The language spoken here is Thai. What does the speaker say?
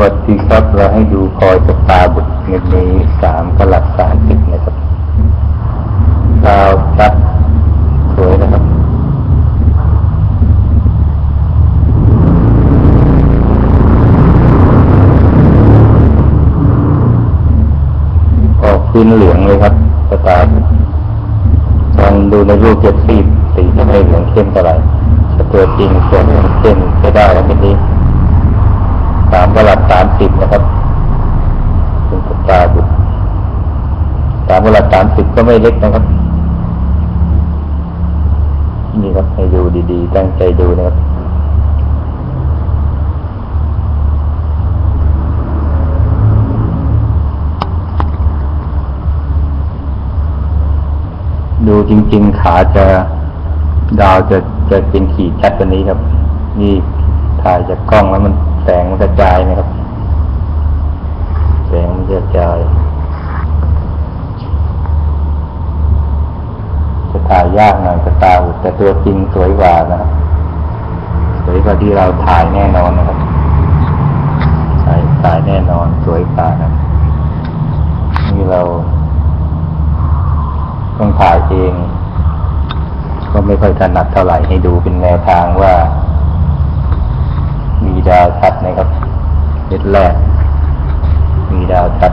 วัสดีครับ เราให้ดูพลอยสตาบุตรเงินนี้สามกลัดสามสิบนะครับดาวชัดสวยนะครับ ออกพื้นเหลืองเลยครับสตาบุตรลองดูในรูปจะสีสีจะไม่เหลืองเข้มเท่าไหร่แต่ตัวจริงส่วนเหลืองเข้มจะได้แล้วเมื่อนี้ สามกลัด สามสิบนะครับเป็นสตาบุตรสามกลัดสามสิบก็ไม่เล็กนะครับ นี่ครับให้ดูดีๆ ตั้งใจดูนะครับดูจริง ๆ ขาจะดาวจะจะเป็นขีดชัดกว่านี้ครับ นี่ถ่ายจากกล้องแล้วมัน แสงมันกระจายนะครับ แสงมันกระจาย จะถ่ายยากหน่อยกับตาอุดแต่ตัวจริงสวยกว่านะครับสวยกว่าที่เราถ่ายแน่นอนนะครับถ่ายถ่ายแน่นอนสวยกว่านะนี่เรา ต้องถ่ายเอง ก็ไม่ค่อยถนัดเท่าไหร่ให้ดูเป็นแนวทางว่า ตัดนะครับเม็ดแรก มีดาวตัด